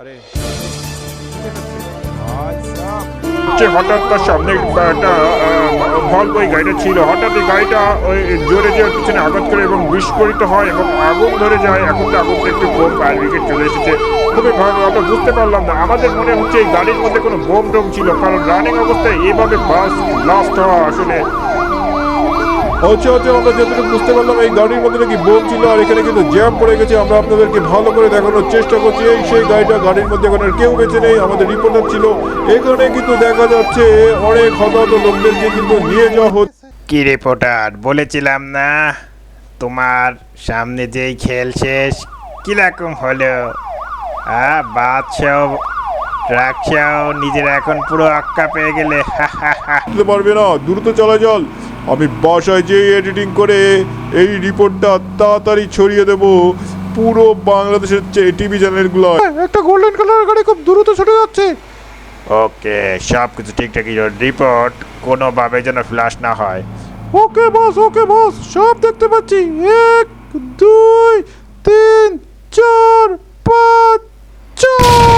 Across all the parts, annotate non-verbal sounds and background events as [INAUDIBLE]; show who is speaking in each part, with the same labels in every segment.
Speaker 1: আরে।
Speaker 2: হঠাৎ তার সামনে একটা বই গাড়িটা ছিল। হঠাৎ এই গাড়িটা ওই জোরে যে পিছনে আঘাত করে এবং বিস্ফোরিত হয় এবং আগুন ধরে যায়। এখন তো আগুনটা একটু কম ফায়ার ব্রিগেড চলে এসেছে। খুবই ভয়ানক আমরা বুঝতে পারলাম না। আমাদের মনে হচ্ছে এই গাড়ির মধ্যে কোনো বোম টোম ছিল, কারণ রানিং অবস্থায় এভাবে বাস ব্লাস্ট হওয়া আসলে
Speaker 1: আচ্ছা হচ্ছে আমরা যতটুকু বুঝতে পারলাম এই গাড়ির মধ্যে নাকি বোম ছিল আর এখানে কিন্তু জ্যাম পড়ে গেছে। আমরা আপনাদেরকে ভালো করে দেখানোর চেষ্টা করছি। এই সেই গাড়িটা গাড়ির মধ্যে এখন আর কেউ বেঁচে নেই আমাদের রিপোর্টার ছিল। এখানে কিন্তু দেখা যাচ্ছে অনেক হতাহত লোকদেরকে কিন্তু নিয়ে যাওয়া হচ্ছে।
Speaker 2: কি রিপোর্টার? বলেছিলাম না তোমার সামনে যেই খেল শেষ কীরকম হলো? আ বাদশাও রাখছাও নিজেরা এখন পুরো আক্কা পেয়ে গেলে
Speaker 1: পারবে না দ্রুত চলা জল আমি বাসায় যেই এডিটিং করে এই রিপোর্টটা তাড়াতাড়ি ছড়িয়ে দেব। পুরো বাংলাদেশের টিভি চ্যানেলগুলো
Speaker 3: একটা গোল্ডেন কালার গাড়ি খুব দ্রুত ছুটে যাচ্ছে।
Speaker 2: ওকে সব কিছু ঠিকঠাকই রিপোর্ট কোনোভাবে যেন ফ্ল্যাশ না হয়।
Speaker 3: ওকে বস ওকে বস সব দেখতে পাচ্ছি। এক দুই তিন চার পাঁচ ছয়।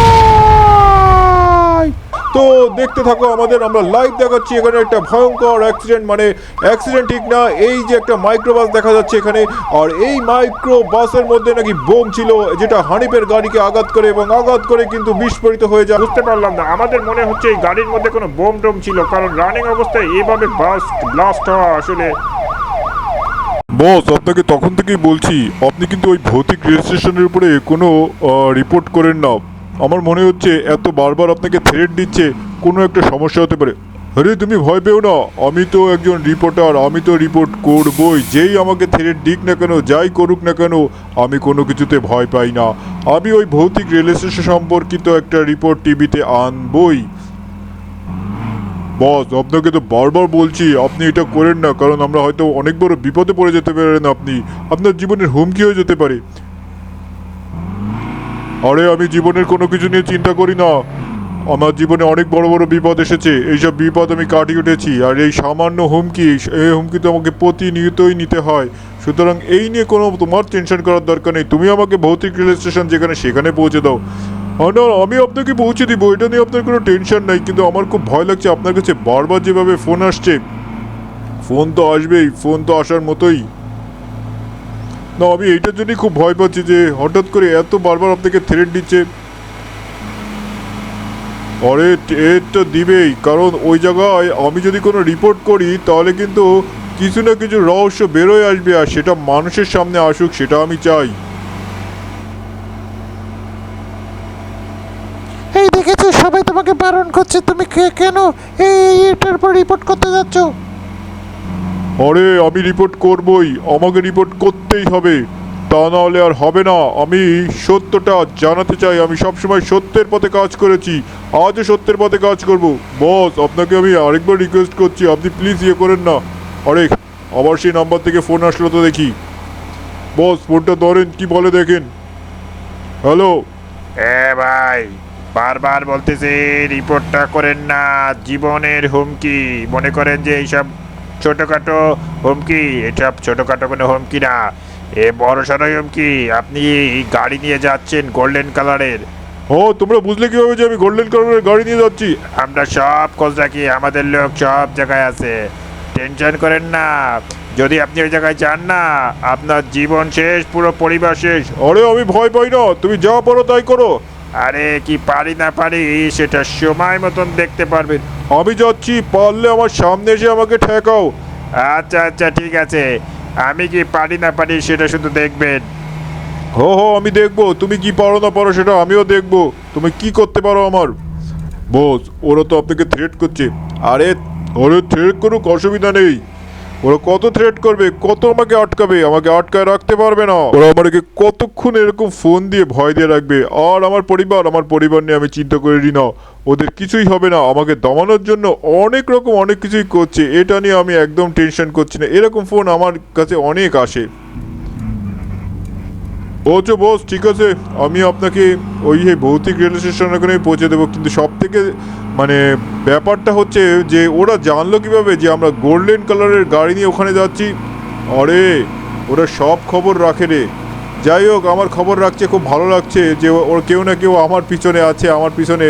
Speaker 1: তো দেখতে থাকো আমাদের আমরা লাইভ দেখাচ্ছি এখানে একটা ভয়ঙ্কর অ্যাক্সিডেন্ট মানে অ্যাক্সিডেন্ট ঠিক না এই যে একটা মাইক্রো বাস দেখা যাচ্ছে এখানে আর এই মাইক্রো বাসের মধ্যে নাকি বোম ছিল যেটা হানিফের গাড়িকে আঘাত করে এবং আঘাত করে কিন্তু বিস্ফোরিত হয়ে যায়।
Speaker 2: বুঝতে পারলাম না আমাদের মনে হচ্ছে এই গাড়ির মধ্যে কোনো বোম টোম ছিল কারণ রানিং অবস্থায় এভাবে বাস ব্লাস্ট হওয়া আসলে
Speaker 1: বস আপনাকে তখন থেকেই বলছি আপনি কিন্তু ওই ভৌতিক রেজিস্ট্রেশনের উপরে কোনো রিপোর্ট করেন না। আমার মনে হচ্ছে এত বারবার আপনাকে থ্রেট দিচ্ছে, কোনো একটা সমস্যা হতে পারে। আরে, তুমি ভয় পেও না, আমি তো একজন রিপোর্টার আমি তো রিপোর্ট করবই। যেই আমাকে থ্রেট দিক না কেন, যাই করুক না কেন, আমি কোনো কিছুতে ভয় পাই না। আমি ওই ভৌতিক রেল স্টেশন সম্পর্কিত একটা রিপোর্ট টিভিতে আনবই। বস, আপনাকে তো বারবার বলছি, আপনি এটা করেন না, কারণ আমরা হয়তো অনেক বড় বিপদে পড়ে যেতে পারেন আপনি। আপনার জীবনের হুমকি হয়ে যেতে পারে। আরে, আমি জীবনের কোনো কিছু নিয়ে চিন্তা করি না। আমার জীবনে অনেক বড় বড় বিপদ এসেছে। এইসব বিপদ আমি কাটিয়ে উঠেছি। আর এই সামান্য হুমকি, এই হুমকি তো আমাকে প্রতিনিয়তই নিতে হয়। সুতরাং এই নিয়ে কোনো তোমার টেনশন করার দরকার নেই। তুমি আমাকে ভৌতিক রেল স্টেশন যেখানে সেখানে পৌঁছে দাও। না, আমি আপনাকে পৌঁছে দিব। এটা নিয়ে আপনার কোনো টেনশন নাই। কিন্তু আমার খুব ভয় লাগছে আপনার কাছে বারবার যেভাবে ফোন আসছে। ফোন তো আসবেই। ফোন তো আসার মতোই। না, আমি এইটার জন্যই খুব ভয় পাচ্ছি যে হঠাৎ করে এত বারবার আপনাকে থ্রেট দিচ্ছে। আরে তো দিবেই, কারণ ওই জায়গায় আমি যদি কোনো রিপোর্ট করি, তাহলে কিন্তু কিছু না কিছু রহস্য বেরোয় আসবে, আর সেটা মানুষের সামনে আসুক, সেটা আমি চাই।
Speaker 3: এই দেখেছ, সবাই তোমাকে বারণ করছে, তুমি কেন এই এটার উপর রিপোর্ট করতে যাচ্ছ?
Speaker 1: আরে, আমি রিপোর্ট করবই। আমাকে রিপোর্ট করতেই হবে। তা নাহলে আর হবে না। আমি সত্যটা জানাতে চাই। আমি সবসময় সত্যের পথে কাজ করেছি। আজও সত্যের পথে কাজ করব। বস, আপনাকে আমি আরেকবার রিকোয়েস্ট করছি। আপনি প্লিজ ইয়ে করেন না। আরে, আবার সেই নাম্বার থেকে ফোন আসলো তো দেখি। বস ফোনটা ধরেন, কি বলে দেখেন। হ্যালো
Speaker 2: এ ভাই, বারবার বলতেছি রিপোর্টটা করেন না। জীবনের হুমকি। মনে করেন যে এইসব ছোটোখাটো হুমকি এসব ছোটোখাটো কোনো হুমকি না। এ বড় সড়ো হুমকি আপনি গাড়ি নিয়ে যাচ্ছেন গোল্ডেন কালারের
Speaker 1: ও তোমরা বুঝলে কীভাবে যে আমি গোল্ডেন কালারের গাড়ি নিয়ে যাচ্ছি?
Speaker 2: আমরা সব খোঁজ রাখি আমাদের লোক সব জায়গায় আছে। টেনশন করেন না যদি আপনি ওই জায়গায় যান না আপনার জীবন শেষ পুরো পরিবার শেষ।
Speaker 1: আরে আমি ভয় পাই না তুমি যা পারো তাই করো।
Speaker 2: আরে কি পারি না পারি সেটা সময় মতন দেখতে পারবেন
Speaker 1: আমি যাচ্ছি, পারলে আমার সামনে এসে আমাকে ঠেকাও।
Speaker 2: আচ্ছা আচ্ছা ঠিক আছে। আমি কি পারি না পারি সেটা শুধু দেখবেন।
Speaker 1: হো হো, আমি দেখব। তুমি কি পারো না পারো সেটা আমিও দেখব। তুমি কি করতে পারো আমার? বস, ওরা তো আপনাকে থ্রেট করছে। আরে ওরা থ্রেট করুক, অসুবিধা নেই। ওরা কত থ্রেট করবে, কত আমাকে আটকাবে, আমাকে আটকায় রাখতে পারবে না। ওরা আমাকে কতক্ষণ এরকম ফোন দিয়ে ভয় দিয়ে রাখবে, আর আমার পরিবার আমার পরিবার নিয়ে আমি চিন্তা করি না ওদের কিছুই হবে না, আমাকে দমানোর জন্য অনেক রকম, অনেক কিছুই করছে। এটা নিয়ে আমি একদম টেনশন করছি না। এরকম ফোন আমার কাছে অনেক আসে। বলছো বস ঠিক আছে? আমি আপনাকে ওই ভৌতিক রেল স্টেশন ওখানে পৌঁছে দেবো, কিন্তু সব থেকে মানে ব্যাপারটা হচ্ছে যে ওরা জানলো কীভাবে যে আমরা গোল্ডেন কালারের গাড়ি নিয়ে ওখানে যাচ্ছি। আরে, ওরা সব খবর রাখে রে। যাই হোক, আমার খবর রাখছে, খুব ভালো লাগছে যে ওর কেউ না কেউ আমার পিছনে আছে, আমার পিছনে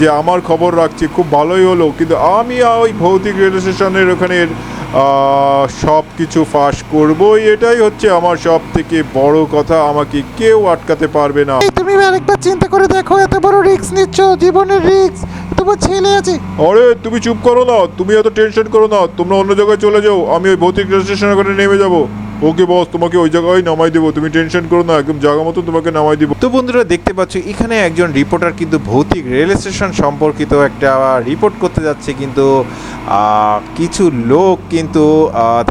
Speaker 1: যে আমার খবর রাখছে, খুব ভালোই হলো। কিন্তু আমি ওই ভৌতিক রেল স্টেশনের ওখানের সব কিছু ফাঁস করবই, এটাই হচ্ছে আমার সব থেকে বড় কথা। আমাকে কেউ আটকাতে পারবে না।
Speaker 3: তুমি আরেকবার চিন্তা করে দেখো, এত বড় রিস্ক নিচ্ছ, জীবনের রিস্ক তোমার ছেলে আছে।
Speaker 1: আরে তুমি চুপ করো না তুমি এত টেনশন করো না তোমরা অন্য জায়গায় চলে যাও আমি ওই ভৌতিক রেল স্টেশনের ওখানে নেমে যাব। ওকে বস তোমাকে ওই জায়গায় নামাই দেবো তুমি টেনশন করো না একদম জায়গা মতো তোমাকে নামাই দেবো।
Speaker 4: তো বন্ধুরা দেখতে পাচ্ছ এখানে একজন রিপোর্টার কিন্তু ভৌতিক রেল স্টেশন সম্পর্কিত একটা রিপোর্ট করতে যাচ্ছে কিন্তু কিছু লোক কিন্তু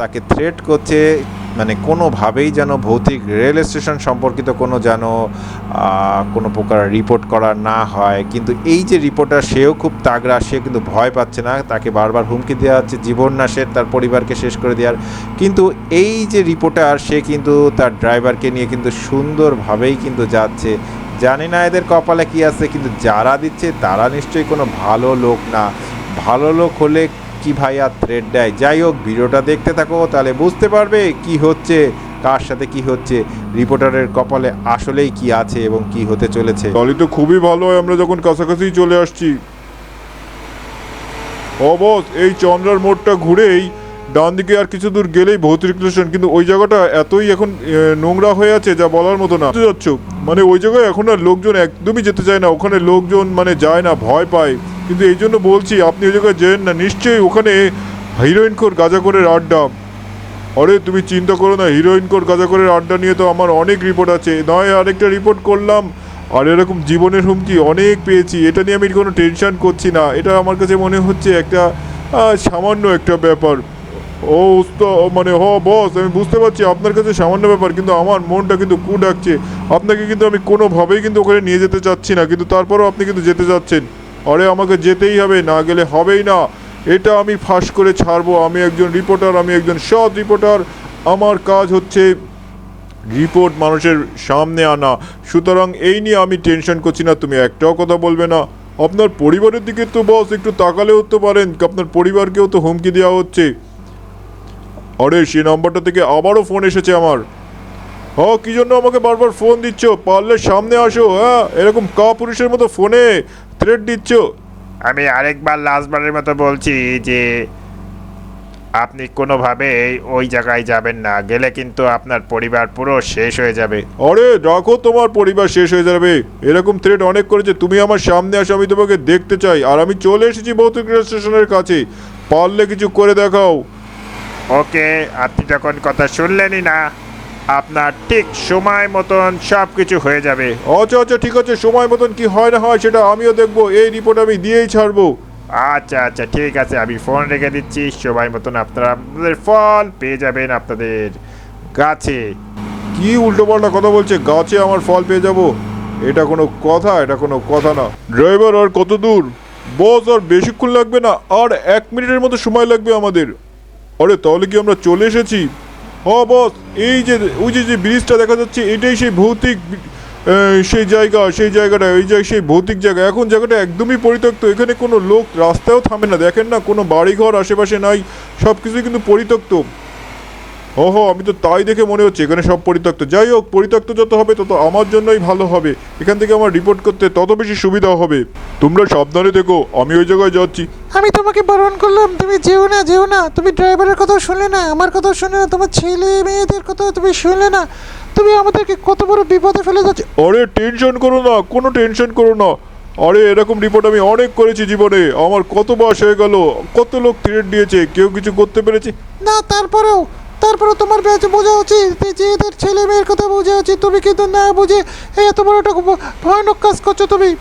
Speaker 4: তাকে থ্রেট করছে। মানে কোনোভাবেই যেন ভৌতিক রেল স্টেশন সম্পর্কিত কোনো যেন কোনো প্রকার রিপোর্ট করা না হয়। কিন্তু এই যে রিপোর্টার, সেও খুব তাগড়া, সে কিন্তু ভয় পাচ্ছে না। তাকে বারবার হুমকি দেওয়া হচ্ছে, জীবন নাশের, তার পরিবারকে শেষ করে দেওয়ার। কিন্তু এই যে রিপোর্টার, সে কিন্তু তার ড্রাইভারকে নিয়ে কিন্তু সুন্দরভাবেই কিন্তু যাচ্ছে। জানি না এদের কপালে কী আছে, কিন্তু যারা দিচ্ছে, তারা নিশ্চয়ই কোনো ভালো লোক না। ভালো লোক হলে কি ভাই আর থ্রেড দেয়? যাই হোক, ভিডিওটা দেখতে থাকো, তাহলে বুঝতে পারবে কি হচ্ছে, কার সাথে কি হচ্ছে রিপোর্টারের কপালে আসলেই কি আছে এবং কি হতে চলেছে।
Speaker 1: তাহলে তো খুবই ভালো হয়, আমরা যখন কাছাকাছি চলে আসছি। ও বস, এই চন্দ্রার মোড়টা ঘুরেই ডান দিকে আর কিছু দূর গেলেই ভৌতিক স্টেশন কিন্তু ওই জায়গাটা এতই এখন নোংরা হয়ে আছে যা বলার মতো না। যাচ্ছ মানে ওই জায়গায় এখন আর লোকজন একদমই যেতে চায় না, ওখানে লোকজন মানে যায় না, ভয় পায়। কিন্তু এই জন্য বলছি, আপনি ওই জায়গায় যেন না, নিশ্চয়ই ওখানে হিরোইন কোর গাঁজা করে আড্ডা। আরে, তুমি চিন্তা করো না হিরোইন কোর গাঁজাখোরের আড্ডা নিয়ে তো আমার অনেক রিপোর্ট আছে। নয়, আরেকটা রিপোর্ট করলাম, আর এরকম জীবনের হুমকি অনেক পেয়েছি। এটা নিয়ে আমি কোনো টেনশন করছি না। এটা আমার কাছে মনে হচ্ছে একটা সামান্য একটা ব্যাপার। ও উস্তা মানে হ বস আমি বুঝতে পারছি আপনার কাছে সামান্য ব্যাপার, কিন্তু আমার মনটা কিন্তু কু ডাকছে আপনাকে কিন্তু আমি কোনোভাবেই কিন্তু ওখানে নিয়ে যেতে চাচ্ছি না, কিন্তু তারপরেও আপনি কিন্তু যেতে চাচ্ছেন। আরে আমাকে যেতেই হবে, না গেলে হবেই না। এটা আমি ফাঁস করে ছাড়বো। আমি একজন রিপোর্টার আমি একজন সৎ রিপোর্টার আমার কাজ হচ্ছে রিপোর্ট মানুষের সামনে আনা। সুতরাং এই নিয়ে আমি টেনশন করছি না, তুমি একটাও কথা বলবে না। আপনার পরিবারের দিকে তো বস একটু তাকালেও তো পারেন। আপনার পরিবারকেও তো হুমকি দেওয়া হচ্ছে। আরে, সে নম্বরটা থেকে আবারও ফোন এসেছে আমার। হ কি জন্য আমাকে বারবার ফোন দিচ্ছ? পারলে সামনে আসো হ্যাঁ? এরকম কা পুরুষের মতো ফোনে থ্রেট দিচ্ছ?
Speaker 2: আমি আরেকবার লাস্টবারের মতো বলছি যে আপনি কোনোভাবেই ওই জায়গায় যাবেন না। গেলে কিন্তু আপনার পরিবার পুরো শেষ হয়ে যাবে।
Speaker 1: আরে রাখো তোমার পরিবার শেষ হয়ে যাবে। এরকম থ্রেট অনেক করেছে। তুমি আমার সামনে আসো আমি তোমাকে দেখতে চাই। আর আমি চলে এসেছি ভৌতিক স্টেশনের কাছে। পারলে কিছু করে দেখাও।
Speaker 2: ওকে আপনি যখন কথা শুনলেনই না আপনার ঠিক সময় মতন সব কিছু হয়ে যাবে।
Speaker 1: আচ্ছা আচ্ছা ঠিক আছে সময় মতন কি হয় না হয় সেটা আমিও দেখব এই রিপোর্ট আমি দিয়েই ছাড়বো।
Speaker 2: আচ্ছা আচ্ছা ঠিক আছে আমি ফোন রেখে দিচ্ছি সময় মতন আপনারা আপনাদের ফল পেয়ে যাবেন আপনাদের গাছে।
Speaker 1: কি উল্টোপাল্টা কথা বলছে গাছে আমার ফল পেয়ে যাব? এটা কোনো কথা এটা কোনো কথা না। ড্রাইভার আর কত দূর? বস আর বেশিক্ষণ লাগবে না আর এক মিনিটের মতো সময় লাগবে আমাদের। আরে তাহলে কি আমরা চলে এসেছি? হ বস, এই যে, ওই যে যে ব্রিজটা দেখা যাচ্ছে, এটাই সেই ভৌতিক সেই জায়গা, সেই জায়গাটা ওই যে সেই ভৌতিক জায়গা। এখন জায়গাটা একদমই পরিত্যক্ত। এখানে কোনো লোক রাস্তায়ও থামে না। দেখেন না, কোনো বাড়িঘর আশেপাশে নাই। সব কিছুই কিন্তু পরিত্যক্ত। ওহো আমি তো তাই দেখে মনে হচ্ছে এখানে সব পরিত্যক্ত। যাই হোক পরিত্যক্ত যত হবে তত আমার জন্যই ভালো হবে। এখান থেকে আমার রিপোর্ট করতে তত বেশি সুবিধা হবে। তোমরা সাবধানে দেখো আমি ওই জায়গায় যাচ্ছি।
Speaker 3: আমি তোমাকে বারণ করলাম তুমি যেও না যেও না। তুমি ড্রাইভারের কথা শুনলে না আমার কথা শুনলে না তোমার ছেলে মেয়েদের কথা তুমি শুনলে না। তুমি আমাদেরকে কত বড় বিপদে ফেলে যাচ্ছে
Speaker 1: আরে টেনশন করো না কোনো টেনশন করো না। আরে এরকম রিপোর্ট আমি অনেক করেছি জীবনে। আমার কত বয়স হয়ে গেল কত লোক থ্রেট দিয়েছে কেউ কিছু করতে পেরেছে?
Speaker 3: না তারপরেও তারপরে তোমার কাছে বোঝা উচিত যে- এদের ছেলে মেয়ের কথা বোঝা উচিত তুমি কিন্তু না বুঝে এত বড় একটা ভয়ানক কাজ করছ তুমি।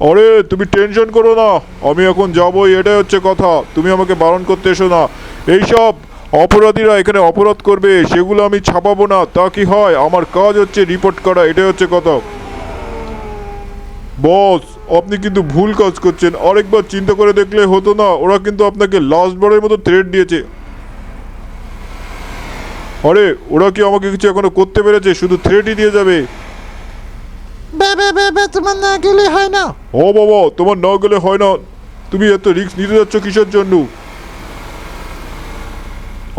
Speaker 1: আরে, তুমি টেনশন করো না, আমি এখন যাবোই, এটাই হচ্ছে কথা, তুমি আমাকে বারণ করতে এসো না। এইসব অপরাধীরা এখানে অপরাধ করবে, সেগুলো আমি ছাপাবো না, তা কি হয়? আমার কাজ হচ্ছে রিপোর্ট করা, এটাই হচ্ছে কথা। বস, আপনি কিন্তু ভুল কাজ করছেন, আরেকবার চিন্তা করে দেখলে হতো না, ওরা কিন্তু আপনাকে লাস্ট বারের মতো থ্রেট দিয়েছে। আরে ওরা কি আমাকে কিছু এখনও করতে পেরেছে? শুধু থ্রেটই দিয়ে যাবে।
Speaker 3: বে বে বে বে তোমার না গেলে হয় না।
Speaker 1: ও বাবা তোমার না গেলে হয় না। তুমি এত রিস্ক নিতে যাচ্ছ কিসের জন্য?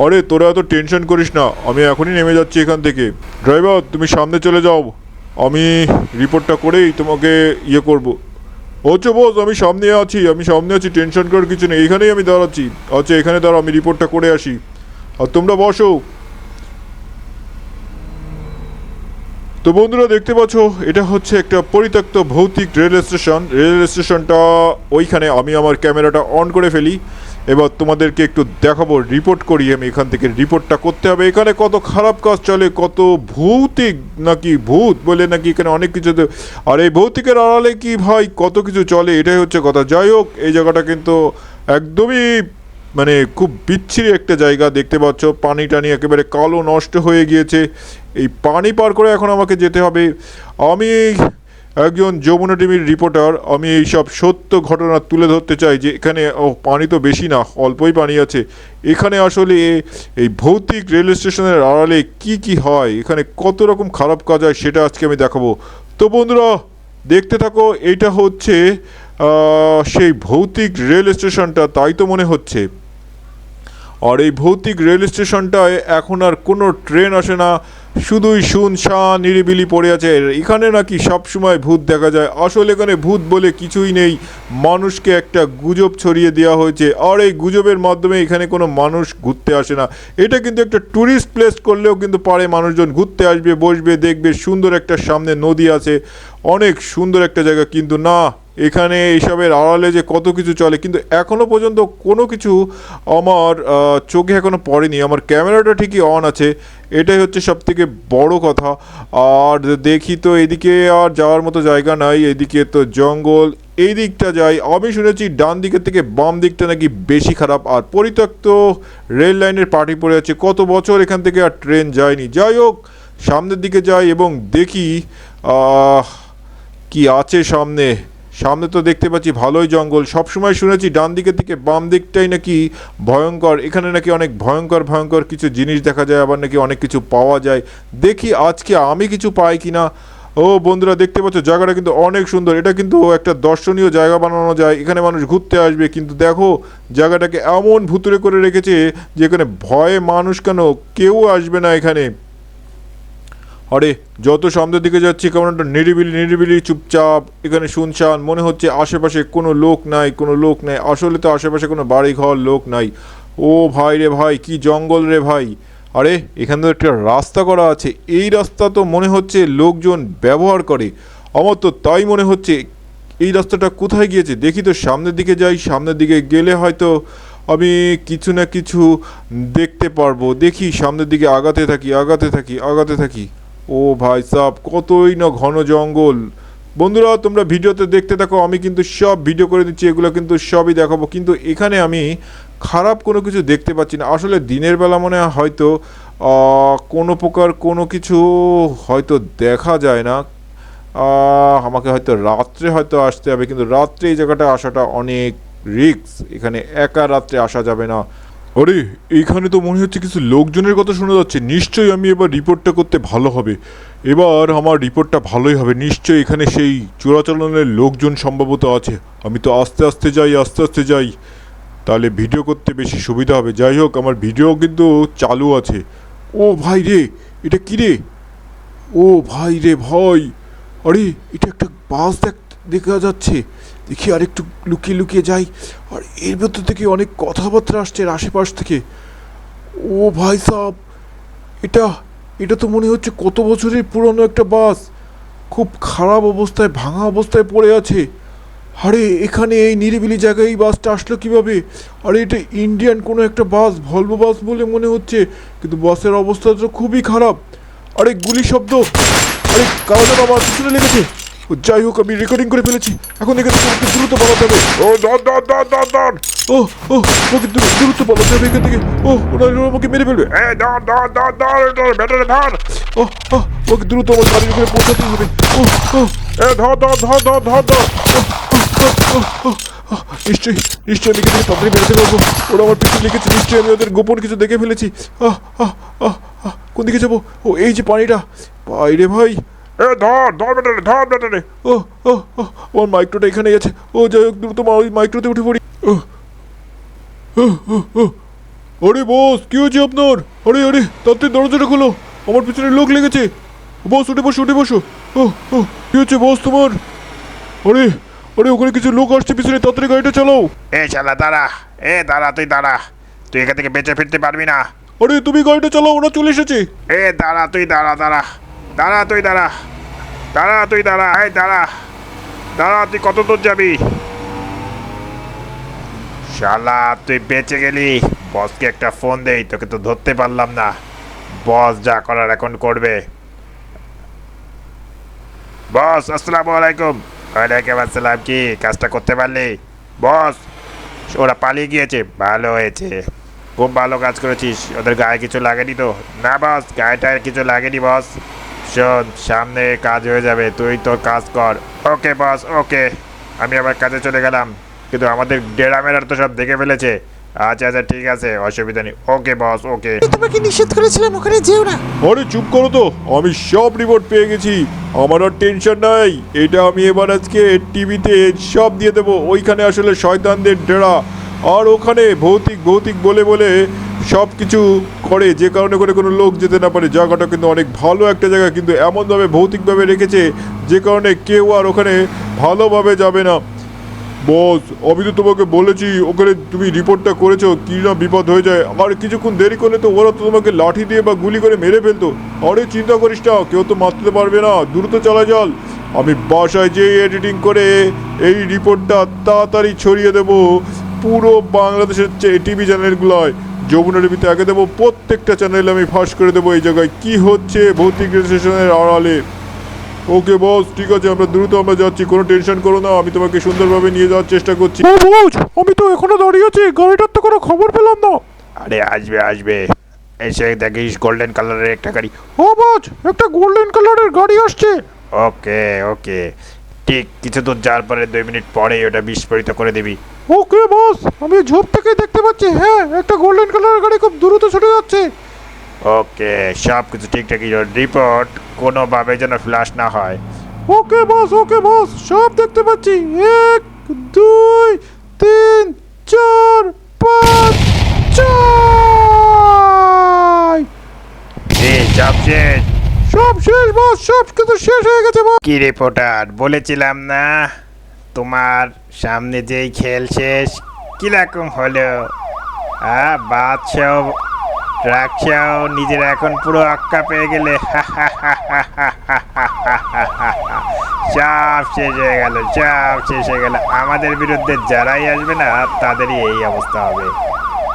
Speaker 1: আরে তোরা এত টেনশন করিস না। আমি এখনই নেমে যাচ্ছি এখান থেকে। ড্রাইভার তুমি সামনে চলে যাও। আমি রিপোর্টটা করেই তোমাকে ইয়ে করব। হচ্ছে বস আমি সামনে আছি। আমি সামনে আছি টেনশন করার কিছু নেই। এখানেই আমি দাঁড়াচ্ছি। আচ্ছা এখানে দাঁড়াও আমি রিপোর্টটা করে আসি। আর তোমরা বসো। তো বন্ধুরা দেখতে পাচ্ছ, এটা হচ্ছে একটা পরিত্যক্ত ভৌতিক রেল স্টেশন। রেল স্টেশনটা ওইখানে আমি আমার ক্যামেরাটা অন করে ফেলি। এবার তোমাদেরকে একটু দেখাবো রিপোর্ট করি আমি এখান থেকে রিপোর্টটা করতে হবে। এখানে কত খারাপ কাজ চলে, কত ভৌতিক নাকি ভূত বলে নাকি এখানে অনেক কিছু আর এই ভৌতিকের আড়ালে কি ভাই কত কিছু চলে, এটাই হচ্ছে কথা। যাই হোক, এই জায়গাটা কিন্তু একদমই মানে খুব বিচ্ছিরি একটা জায়গা দেখতে পাচ্ছ। পানি টানি একেবারে কালো নষ্ট হয়ে গিয়েছে। এই পানি পার করে এখন আমাকে যেতে হবে। আমি একজন যমুনা টিভির রিপোর্টার। আমি এই সব সত্য ঘটনা তুলে ধরতে চাই যে এখানে, ও, পানি তো বেশি না, অল্পই পানি আছে। এখানে আসলে এই ভৌতিক রেল স্টেশনের আড়ালে কি কি হয়, এখানে কত রকম খারাপ কাজ হয় সেটা আজকে আমি দেখাবো। তো বন্ধুরা, দেখতে থাকো, এইটা হচ্ছে সেই ভৌতিক রেল স্টেশনটা, তাই তো মনে হচ্ছে। আর এই ভৌতিক রেল স্টেশনটায় এখন আর কোনো ট্রেন আসে না, শুধুই শুনশান নিরিবিলি পড়ে আছে। এখানে নাকি সব সময় ভূত দেখা যায়। আসলে এখানে ভূত বলে কিছুই নেই। মানুষকে একটা গুজব ছড়িয়ে দেওয়া হয়েছে। আর এই গুজবের মাধ্যমে এখানে কোনো মানুষ ঘুরতে আসে না। এটা কিন্তু একটা ট্যুরিস্ট প্লেস করলেও কিন্তু পারে মানুষজন ঘুরতে আসবে, বসবে, দেখবে সুন্দর একটা সামনে নদী আছে। অনেক সুন্দর একটা জায়গা, কিন্তু না এখানে এইসবের আড়ালে যে কত কিছু চলে, কিন্তু এখনও পর্যন্ত কোনো কিছু আমার চোখে এখনও পড়েনি। আমার ক্যামেরাটা ঠিকই অন আছে, এটাই হচ্ছে সব থেকে বড় কথা। আর দেখি তো এদিকে আর যাওয়ার মতো জায়গা নাই, এদিকে তো জঙ্গল। এই দিকটা যাই, আমি শুনেছি ডান দিকের থেকে বাম দিকটা নাকি বেশি খারাপ। আর পরিত্যক্ত রেল লাইনের পার্টি পড়ে আছে, কত বছর এখান থেকে আর ট্রেন যায়নি। যাই হোক, সামনের দিকে যাই এবং দেখি কি আছে সামনে। সামনে তো দেখতে পাচ্ছি ভালোই জঙ্গল। সবসময় শুনেছি ডান দিকের থেকে বাম দিকটাই নাকি ভয়ঙ্কর। এখানে নাকি অনেক ভয়ঙ্কর ভয়ঙ্কর কিছু জিনিস দেখা যায়, আবার নাকি অনেক কিছু পাওয়া যায়। দেখি আজকে আমি কিছু পাই কিনা। ও বন্ধুরা, দেখতে পাচ্ছ, জায়গাটা কিন্তু অনেক সুন্দর। এটা কিন্তু একটা দর্শনীয় জায়গা বানানো যায়। এখানে মানুষ ঘুরতে আসবে। কিন্তু দেখো, জায়গাটাকে এমন ভুতুরে করে রেখেছে যে এখানে ভয়ে মানুষ কেন কেউ আসবে না এখানে। আরে যত সামনের দিকে যাচ্ছি কেমন একটা নিরিবিলি নিরিবিলি, চুপচাপ, এখানে শুনশান, মনে হচ্ছে আশেপাশে কোনো লোক নাই, কোনো লোক নাই। আসলে তো আশেপাশে কোনো বাড়ি ঘর লোক নাই। ও ভাই রে ভাই, কি জঙ্গল রে ভাই। আরে, এখানে তো একটা রাস্তা করা আছে। এই রাস্তা তো মনে হচ্ছে লোকজন ব্যবহার করে। আমার তো তাই মনে হচ্ছে, এই রাস্তাটা কোথায় গিয়েছে? দেখি তো সামনের দিকে যাই, সামনের দিকে গেলে হয়তো আমি কিছু না কিছু দেখতে পারব। দেখি সামনের দিকে আগাতে থাকি আগাতে থাকি আগাতে থাকি। ও ভাই সাহ কতই না ঘন জঙ্গল। বন্ধুরা, তোমরা ভিডিওতে দেখতে থাকো, আমি কিন্তু সব ভিডিও করে দিচ্ছি, এগুলো কিন্তু সবই দেখাবো। কিন্তু এখানে আমি খারাপ কোনো কিছু দেখতে পাচ্ছি না। আসলে দিনের বেলা মনে হয় হয়তো কোনো প্রকার কোনো কিছু হয়তো দেখা যায় না। আমাকে হয়তো রাত্রে হয়তো আসতে হবে, কিন্তু রাত্রে এই জায়গাটা আসাটা অনেক রিস্ক। এখানে একা রাত্রে আসা যাবে না। আরে, এইখানে তো মনে হচ্ছে কিছু লোকজনের কথা শোনা যাচ্ছে। নিশ্চয়ই আমি এবার রিপোর্টটা করতে ভালো হবে। এবার আমার রিপোর্টটা ভালোই হবে। নিশ্চয়ই এখানে সেই চোরাচালানের লোকজন সম্ভবত আছে। আমি তো আস্তে আস্তে যাই, আস্তে আস্তে যাই। তাহলে ভিডিও করতে বেশি সুবিধা হবে। যাই হোক, আমার ভিডিও কিন্তু চালু আছে। ও ভাই রে, এটা কি রে? ও ভাই রে ভাই। আরে, এটা একটা বাস দেখ, দেখা যাচ্ছে। দেখি আর একটু লুকিয়ে লুকিয়ে যাই। আর এর ভেতর থেকে অনেক কথাবার্তা আসছে এর আশেপাশ থেকে। ও ভাই সাহ এটা এটা তো মনে হচ্ছে কত বছরের পুরনো একটা বাস। খুব খারাপ অবস্থায়, ভাঙা অবস্থায় পড়ে আছে। আরে, এখানে এই নিরিবিলি জায়গায় এই বাসটা আসলো কীভাবে? আরে, এটা ইন্ডিয়ান কোনো একটা বাস, ভলভো বাস বলে মনে হচ্ছে। কিন্তু বাসের অবস্থা তো খুবই খারাপ। আরে, গুলি শব্দ। আরে, কারও যেন আমার পিছনে লেগেছে। যাই হোক আমি রেকর্ডিং করে ফেলেছি। এখন এখানে দ্রুত পালাতে হবে
Speaker 2: ও ধর ধর ধর ধর ধর
Speaker 1: ও ও আমাকে দ্রুত পালাতে হবে এখান থেকে। ও ওরা আমাকে মেরে ফেলবে।
Speaker 2: এ ধর ধর ধর ধর ব্যাটারে ধর।
Speaker 1: ও ওকে দ্রুত আমার গাড়ির উপরে পৌঁছাতে হবে। ও ও
Speaker 2: এ ধর ধর ধর ধর ধর ধর।
Speaker 1: নিশ্চয়ই নিশ্চয়ই আমি কিছু তাড়াতাড়ি বেরোতে পারব। ওরা আমার পিছনে লিখেছে নিশ্চয়ই আমি ওদের গোপন কিছু দেখে ফেলেছি। আহ, কোন দিকে যাব? ও এই যে পানিটা। বাইরে ভাই।
Speaker 2: এ ধর ধর ব্যাটারে ধর ব্যাটারে।
Speaker 1: ও ও ও, আমার মাইক্রোটা এখানে আছে ও যাই হোক দ্রুত ওই মাইক্রোতে উঠে পড়ি। ও, আরে বস কি হয়েছে আপনার? আরে আরে তাড়াতাড়ি দরজাটা খোলো। আমার পিছনে লোক লেগেছে। বস উঠে বসো উঠে বসো। ও ও কি হচ্ছে বস তোমার? আরে আরে ওখানে কিছু লোক আসছে পিছনে তাড়াতাড়ি গাড়িটা চালাও।
Speaker 2: এ শালা দাঁড়া। এ দাঁড়া তুই দাঁড়া। তুই এখান থেকে বেঁচে ফিরতে পারবি না।
Speaker 1: আরে তুমি গাড়িটা চালাও ওরা চলে এসেছে।
Speaker 2: এ দাঁড়া তুই দাঁড়া দাঁড়া। দাঁড়া তুই, দাঁড়া। দাঁড়া তুই, দাঁড়া। এই, দাঁড়া। দাঁড়া, তুই কত দূর যাবি? শালা, তুই বেঁচে গেলি। বসকে একটা ফোন দেই, তোকে তো ধরতে পারলাম না। বস যা করার এখন করবে। বস, আসসালামু আলাইকুম। ওয়ালাইকুম আসসালাম, কি কাজটা করতে পারলি? বস, ওরা পালিয়ে গিয়েছে। ভালো হয়েছে। খুব ভালো কাজ করেছিস। ওদের গায়ে কিছু লাগেনি তো? না, বস, গায়েটায় কিছু লাগেনি, বস। শোন সামনে কাজ হয়ে যাবে তুই তোর কাজ কর। ওকে বস ওকে আমি আবার কাজে চলে গেলাম কিন্তু আমাদের ডেরামেরা তো সব দেখে ফেলেছে। আচ্ছা আচ্ছা ঠিক আছে অসুবিধা নেই। ওকে বস ওকে
Speaker 3: তোমাকে নিষেধ করেছিলাম ওখানে যেও না।
Speaker 1: আরে চুপ করো তো আমি সব রিপোর্ট পেয়ে গেছি। আমার আর টেনশন নাই এটা আমি এবার আজকে টিভিতে সব দিয়ে দেবো। ওইখানে আসলে শয়তানদের ডেরা। আর ওখানে ভৌতিক ভৌতিক বলে বলে সব কিছু করে, যে কারণে করে কোনো লোক যেতে না পারে, জায়গাটা কিন্তু অনেক ভালো একটা জায়গা, কিন্তু এমনভাবে, ভৌতিকভাবে রেখেছে, যে কারণে কেউ আর ওখানে ভালোভাবে যাবে না। বস আমি তো তোমাকে বলেছি, ওখানে তুমি রিপোর্টটা করেছ কি না বিপদ হয়ে যায়। আর কিছুক্ষণ দেরি করলে তো ওরা তো তোমাকে লাঠি দিয়ে বা গুলি করে মেরে ফেলতো। আরে চিন্তা করিস না, কেউ তো মারতে পারবে না, দ্রুত চলা জল। আমি বাসায় যেই এডিটিং করে এই রিপোর্টটা তাড়াতাড়ি ছড়িয়ে দেবো পুরো বাংলাদেশের টিভি চ্যানেলগুলোয় যমুনা টিভিতে আগে দেবো প্রত্যেকটা চ্যানেলে আমি ফাঁস করে দেবো এই জায়গায়। কি হচ্ছে? ভৌতিক রেজিস্ট্রেশনের আড়ালে। ওকে বস ঠিক আছে আমরা দ্রুত আমরা যাচ্ছি কোনো টেনশন করো না আমি তোমাকে সুন্দরভাবে নিয়ে যাওয়ার চেষ্টা করছি।
Speaker 3: ও আমি তো এখনও দাঁড়িয়ে আছি গাড়িটার তো কোনো খবর পেলাম না।
Speaker 2: আরে আসবে আসবে। এসে দেখিস গোল্ডেন কালারের একটা গাড়ি।
Speaker 3: ও বস একটা গোল্ডেন কালারের গাড়ি আসছে।
Speaker 2: ওকে ওকে ঠিক কিছু দূর যাওয়ার পরে দুই মিনিট পরে ওটা বিস্ফোরিত করে দিবি।
Speaker 3: ওকে বস আমি ঝোপ থেকে দেখতে পাচ্ছি হ্যাঁ একটা গোল্ডেন কালারের গাড়ি খুব দ্রুত ছুটে যাচ্ছে।
Speaker 2: ওকে সব কিছু ঠিকঠাকই রিপোর্ট কোনোভাবে যেন ফ্ল্যাশ না হয়।
Speaker 3: ওকে বস ওকে বস সব দেখতে পাচ্ছি। এক দুই তিন চার পাঁচ ছয়!
Speaker 2: এই সব শেষ।
Speaker 3: সব শেষ বস সব কিছু শেষ হয়ে গেছে বস
Speaker 2: কি রিপোর্টার বলেছিলাম না তোমার সামনে যেই খেল শেষ কীরকম হলো হ্যাঁ বাদশাও রাখছাও নিজের এখন পুরো আক্কা পেয়ে গেলে সব শেষ হয়ে গেল সব শেষ হয়ে গেল আমাদের বিরুদ্ধে যারাই আসবে না তাদেরই এই অবস্থা হবে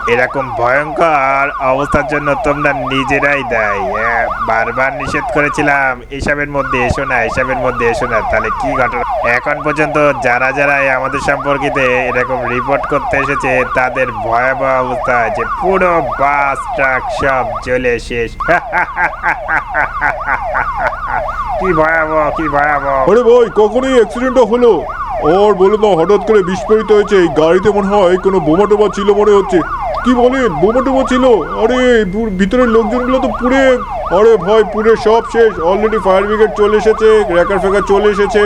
Speaker 2: এরকম ভয়ঙ্কর অবস্থার জন্য তোমরা নিজেরাই দেয়। হ্যাঁ, বারবার নিষেধ করেছিলাম এসবের মধ্যে এসো না এসবের মধ্যে এসো না। তাহলে কি ঘটনা? এখন পর্যন্ত যারা যারা আমাদের সম্পর্কিত এরকম রিপোর্ট করতে এসেছে তাদের ভয়াবহ অবস্থা আছে পুরো বাস ট্রাক সব জ্বলে শেষ। [LAUGHS] কি ভয়াবহ কি ভয়াবহ।
Speaker 1: আরে ভাই কখনই অ্যাক্সিডেন্টটা হলো? ওর বলে না হঠাৎ করে বিস্ফোরিত হয়েছে এই গাড়িতে মনে হয় কোনো বোমা টোমা ছিল মনে হচ্ছে। কি বলেন বোমা টোমা ছিল। আরে ভিতরের লোকজনগুলো তো পুড়ে। আরে ভাই, পুড়ে সব শেষ। অলরেডি ফায়ার ব্রিগেড চলে এসেছে র্যাকার ফ্যাকার চলে এসেছে।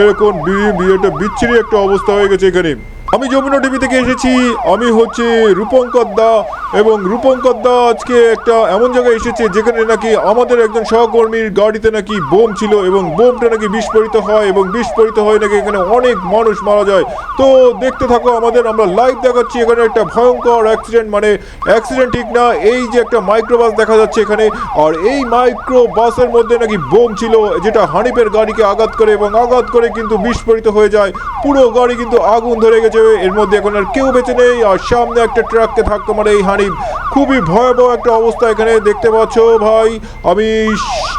Speaker 1: এরকম বিয়ে বিয়েটা বিচ্ছিরি একটা অবস্থা হয়ে গেছে এখানে। আমি যমুনা টিভি থেকে এসেছি। আমি হচ্ছে রূপঙ্কর দা এবং রূপঙ্কর দা আজকে একটা এমন জায়গায় এসেছে যেখানে নাকি আমাদের একজন সহকর্মীর গাড়িতে নাকি বোম ছিল এবং বোমটা নাকি বিস্ফোরিত হয় এবং বিস্ফোরিত হয় নাকি এখানে অনেক মানুষ মারা যায়। তো দেখতে থাকো আমাদের, আমরা লাইভ দেখাচ্ছি এখানে একটা ভয়ঙ্কর অ্যাক্সিডেন্ট মানে অ্যাক্সিডেন্ট ঠিক না, এই যে একটা মাইক্রোবাস দেখা যাচ্ছে এখানে, আর এই মাইক্রো বাসের মধ্যে নাকি বোম ছিল, যেটা হানিফের গাড়িকে আঘাত করে এবং আঘাত করে কিন্তু বিস্ফোরিত হয়ে যায়। পুরো গাড়ি কিন্তু আগুন ধরে গেছে। এর মধ্যে এখন আর কেউ বেঁচে নেই, আর সামনে একটা ট্রাককে ধাক্কা মারে এই হানিফ। খুবই ভয়াবহ একটা অবস্থা এখানে দেখতে পাচ্ছ ভাই। আমি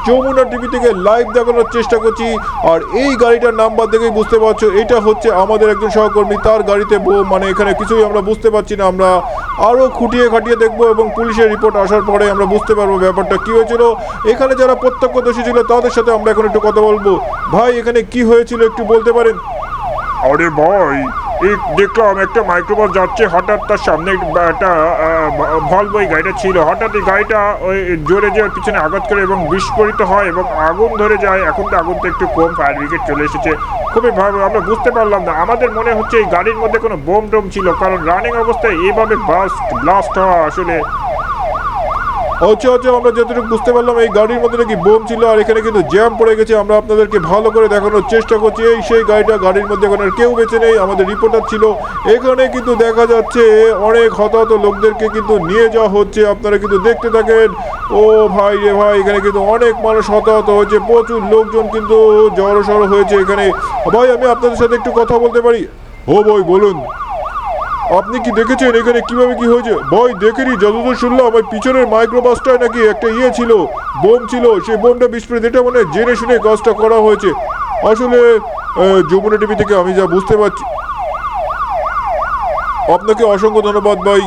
Speaker 1: যমুনা টিভি থেকে লাইভ দেখানোর চেষ্টা করছি, আর এই গাড়িটার নাম্বার দেখেই বুঝতে পারছ, এটা হচ্ছে আমাদের একজন সহকর্মী, তার গাড়িতে মানে এখানে কিছুই আমরা বুঝতে পারছি না। আমরা আরও খুঁটিয়ে খাটিয়ে দেখব এবং পুলিশের রিপোর্ট আসার পরে আমরা বুঝতে পারব ব্যাপারটা কী হয়েছিল। এখানে যারা প্রত্যক্ষদর্শী ছিল, তাদের সাথে আমরা এখন একটু কথা বলব। ভাই, এখানে কি হয়েছিল একটু বলতে পারেন?
Speaker 2: আরে ভাই দেখলাম একটা মাইক্রোবাস যাচ্ছে, হঠাৎ তার সামনে একটা ভলভো এই গাড়িটা ছিল। হঠাৎ এই গাড়িটা ওই জোরে যে পিছনে আঘাত করে এবং বিস্ফোরিত হয় এবং আগুন ধরে যায়। এখন তো আগুন তো একটু কম ফায়ার ব্রিগেড চলে এসেছে। খুবই ভালো আমরা বুঝতে পারলাম না। আমাদের মনে হচ্ছে এই গাড়ির মধ্যে কোনো বোম টোম ছিল, কারণ রানিং অবস্থায় এইভাবে বাস্ট ব্লাস্ট হওয়া আসলে
Speaker 1: আচ্ছা আচ্ছা আমরা যতটুকু বুঝতে পারলাম, এই গাড়ির মধ্যে নাকি বোম ছিল, আর এখানে কিন্তু জ্যাম পড়ে গেছে। আমরা আপনাদেরকে ভালো করে দেখানোর চেষ্টা করছি, এই সেই গাড়িটা গাড়ির মধ্যে এখন আর কেউ বেঁচে নেই, আমাদের রিপোর্টার ছিল। এখানে কিন্তু দেখা যাচ্ছে, অনেক হতাহত লোকদেরকে কিন্তু নিয়ে যাওয়া হচ্ছে, আপনারা কিন্তু দেখতে থাকেন। ও ভাই রে ভাই, এখানে কিন্তু অনেক মানুষ হতাহত হয়েছে, প্রচুর লোকজন কিন্তু জড়ো জড়সড় হয়েছে এখানে। ভাই, আমি আপনাদের সাথে একটু কথা বলতে পারি? ও ভাই, বলুন। আপনি কি দেখেছেন এখানে কীভাবে কি হয়েছে? ভাই, দেখেনি, যতদূর শুনলাম, ওই পিছনের মাইক্রোবাসটায় নাকি একটা ইয়ে ছিল, বোম ছিল, সেই বোমটা বিস্ফোরিত, এটা মানে জেনে শুনে কাজটা করা হয়েছে। আসলে যমুনা টিভি থেকে আমি যা বুঝতে পারছি আপনাকে অসংখ্য ধন্যবাদ, ভাই।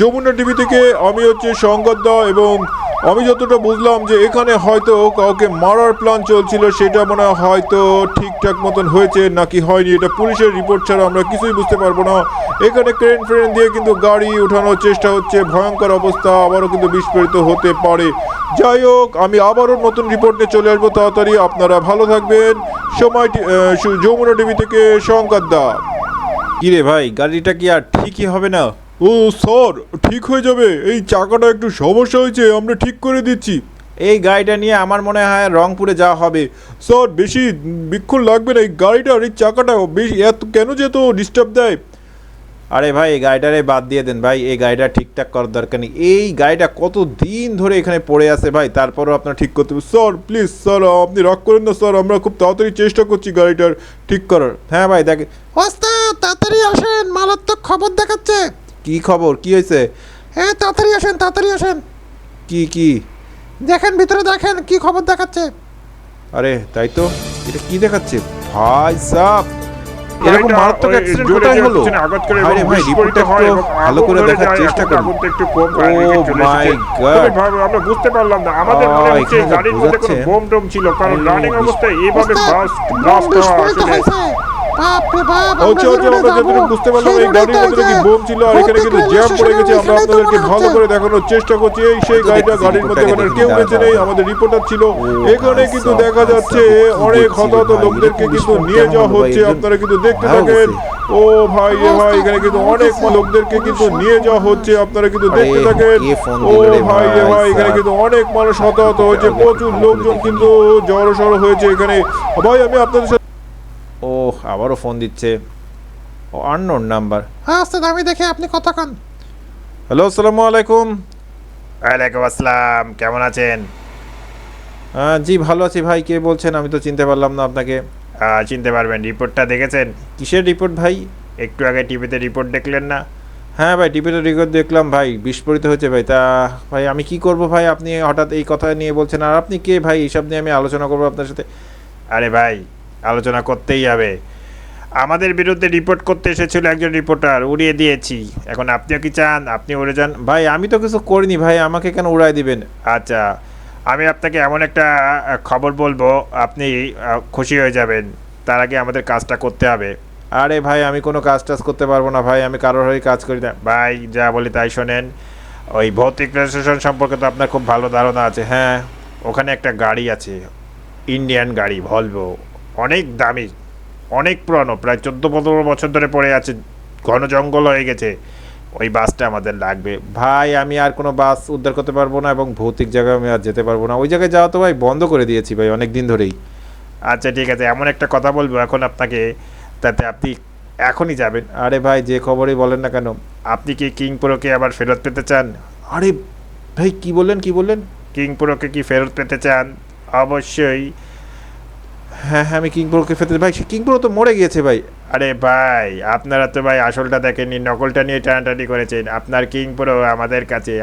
Speaker 1: যমুনা টিভি থেকে আমি হচ্ছে সংবাদদা এবং আমি যতটা বুঝলাম যে এখানে হয়তো কাউকে মারার প্ল্যান চলছিল, সেটা মনে হয় হয়তো ঠিকঠাক মতন হয়েছে নাকি হয়নি, এটা পুলিশের রিপোর্ট ছাড়া আমরা কিছুই বুঝতে পারব না। এখানে ক্রেন ফ্রেন দিয়ে কিন্তু গাড়ি ওঠানোর চেষ্টা হচ্ছে, ভয়ঙ্কর অবস্থা, আবারও কিন্তু বিস্ফোরিত হতে পারে। যাই হোক, আমি আবারও নতুন রিপোর্ট নিয়ে চলে আসব, তাড়াতাড়ি আপনারা ভালো থাকবেন। সময় যমুনা টিভি থেকে সংবাদদা
Speaker 4: কিরে ভাই, গাড়িটা কি আর ঠিকই হবে না?
Speaker 1: ও স্যার ঠিক হয়ে যাবে। এই চাকাটা একটু সমস্যা হয়েছে আমরা ঠিক করে দিচ্ছি।
Speaker 4: এই গাড়িটা নিয়ে আমার মনে হয় রংপুরে যাওয়া হবে।
Speaker 1: স্যার বেশি বিক্ষণ লাগবে না এই গাড়িটার এই চাকাটা বেশি এত কেন যে এত ডিস্টার্ব দেয়?
Speaker 4: আরে ভাই এই গাড়িটারে বাদ দিয়ে দেন ভাই এই গাড়িটা ঠিকঠাক করার দরকার নেই। এই গাড়িটা কত দিন ধরে এখানে পড়ে আছে ভাই তারপরও আপনার ঠিক করতে হবে
Speaker 1: স্যার প্লিজ স্যার আপনি রাগ করেন না স্যার আমরা খুব তাড়াতাড়ি চেষ্টা করছি গাড়িটার ঠিক করার।
Speaker 4: হ্যাঁ ভাই দেখে
Speaker 3: তাড়াতাড়ি আসেন মারাত্মক খবর দেখাচ্ছে।
Speaker 4: কি খবর? কি হয়েছে?
Speaker 3: হ্যাঁ তাড়াতাড়ি আসেন তাড়াতাড়ি আসেন।
Speaker 4: কি কি?
Speaker 3: দেখেন ভিতরে দেখেন কি খবর দেখাচ্ছে।
Speaker 4: আরে তাই তো? এটা কি দেখাচ্ছে? ভাই সাহ এরকম মারাত্মক অ্যাক্সিডেন্ট কোথায় হলো?
Speaker 2: করে
Speaker 4: আরে ভাই রিপোর্টটা একটু ভালো করে দেখার চেষ্টা করুন।
Speaker 2: একটু কম।
Speaker 4: God!
Speaker 2: খুবই ভালো, আমরা বুঝতে পারলাম না। আমাদের মনে হচ্ছে গাড়ির মধ্যে কোনো বোম টোম ছিল কারণ রানিং অবস্থায় এইভাবে ব্লাস্ট হওয়া
Speaker 3: বিস্ফোরিত
Speaker 2: আসলে।
Speaker 3: বাপ রে বাপ,
Speaker 1: আচ্ছা
Speaker 3: আমরা
Speaker 1: আচ্ছা আমরা যতটুকু বুঝতে পারলাম
Speaker 3: সেই
Speaker 1: এই গাড়ির
Speaker 3: রোডে
Speaker 1: মধ্যে বোম ছিল আর এখানে কিন্তু জ্যাম পড়ে গেছে আমরা আপনাদেরকে ভালো করে দেখানোর চেষ্টা করছি। এই সেই গাড়িটা গাড়ির মধ্যে
Speaker 4: রিপোর্টটাকে
Speaker 1: এখন আর
Speaker 4: দেখি,
Speaker 1: কেউ বেঁচে নেই আমাদের রিপোর্টার ছিল। এখানে কিন্তু দেখা যাচ্ছে অনেক হতাহত লোকদেরকে কিন্তু নিয়ে যাওয়া হচ্ছে আপনারা কিন্তু দেখতে থাকেন। ও ভাই রে ভাই এখানে কিন্তু অনেক লোকদেরকে কিন্তু নিয়ে যাওয়া হচ্ছে আপনারা কিন্তু দেখতে থাকেন। ও ভাই
Speaker 4: ভাই
Speaker 1: ভাই এখানে কিন্তু অনেক মানুষ হতাহত হয়েছে প্রচুর লোকজন কিন্তু জড়সড় হয়েছে এখানে। ভাই আমি আপনাদের সাথে
Speaker 4: ও আবারও ফোন দিচ্ছে। ও আননোন নাম্বার।
Speaker 3: হ্যাঁ ওস্তাদ আমি দেখি আপনি কথা কতক্ষণ?
Speaker 4: হ্যালো আসসালামু আলাইকুম।
Speaker 2: ওয়ালাইকুম আসসালাম কেমন আছেন?
Speaker 4: হ্যাঁ জি ভালো আছি ভাই কে বলছেন? আমি তো চিনতে পারলাম না আপনাকে।
Speaker 2: চিনতে পারবেন রিপোর্টটা দেখেছেন?
Speaker 4: কিসের রিপোর্ট ভাই?
Speaker 2: একটু আগে টিভিতে রিপোর্ট দেখলেন না?
Speaker 4: হ্যাঁ ভাই টিভিতে রিপোর্ট দেখলাম ভাই বিস্ফোরিত হয়েছে ভাই। তা ভাই আমি কি করব ভাই? আপনি হঠাৎ এই কথা নিয়ে বলছেন আর আপনি কে ভাই? এইসব নিয়ে আমি আলোচনা করব আপনার সাথে।
Speaker 2: আরে ভাই আলোচনা করতেই হবে। আমাদের বিরুদ্ধে রিপোর্ট করতে এসেছিল একজন রিপোর্টার উড়িয়ে দিয়েছি। এখন আপনিও কি চান? আপনি উড়ে যান।
Speaker 4: ভাই, আমি তো কিছু করিনি ভাই, আমাকে কেন উড়াই দিবেন?
Speaker 2: আচ্ছা আমি আপনাকে এমন একটা খবর বলব, আপনি খুশি হয়ে যাবেন। তার আগে আমাদের কাজটা করতে হবে।
Speaker 4: আরে ভাই, আমি কোনো কাজ টাজ করতে পারব না ভাই, আমি কারোর হয়ে কাজ করি না।
Speaker 2: ভাই, যা বলি তাই শোনেন। ওই ভৌতিক রেজিস্ট্রেশন সম্পর্কে তো আপনার খুব ভালো ধারণা আছে। হ্যাঁ ওখানে একটা গাড়ি আছে, ইন্ডিয়ান গাড়ি, ভলভো। অনেক দামি অনেক পুরনো প্রায় চোদ্দ পনেরো বছর ধরে পড়ে আছে ঘন জঙ্গল হয়ে গেছে। ওই বাসটা আমাদের লাগবে।
Speaker 4: ভাই আমি আর কোনো বাস উদ্ধার করতে পারব না এবং ভৌতিক জায়গায় আমি আর যেতে পারব না। ওই জায়গায় যাওয়া তো ভাই বন্ধ করে দিয়েছি ভাই অনেক দিন ধরেই।
Speaker 2: আচ্ছা ঠিক আছে এমন একটা কথা বলব এখন আপনাকে তাতে আপনি এখনই যাবেন।
Speaker 4: আরে ভাই যে খবরই বলেন না কেন।
Speaker 2: আপনি কি কিংপুরোকে আবার ফেরত পেতে চান?
Speaker 4: আরে ভাই কি বললেন কি বললেন?
Speaker 2: কিংপুরোকে কি ফেরত পেতে চান? অবশ্যই।
Speaker 4: হ্যাঁ হ্যাঁ আমি কিংপুরকে ফেতে ভাই, সে কিংপুরো তো মরে গিয়েছে, ভাই।
Speaker 2: আরে, ভাই, আপনারা তো, ভাই, আসলটা দেখেননি, নকলটা নিয়ে টানাটানি করেছেন। আপনার কিংপুরো আমাদের কাছে।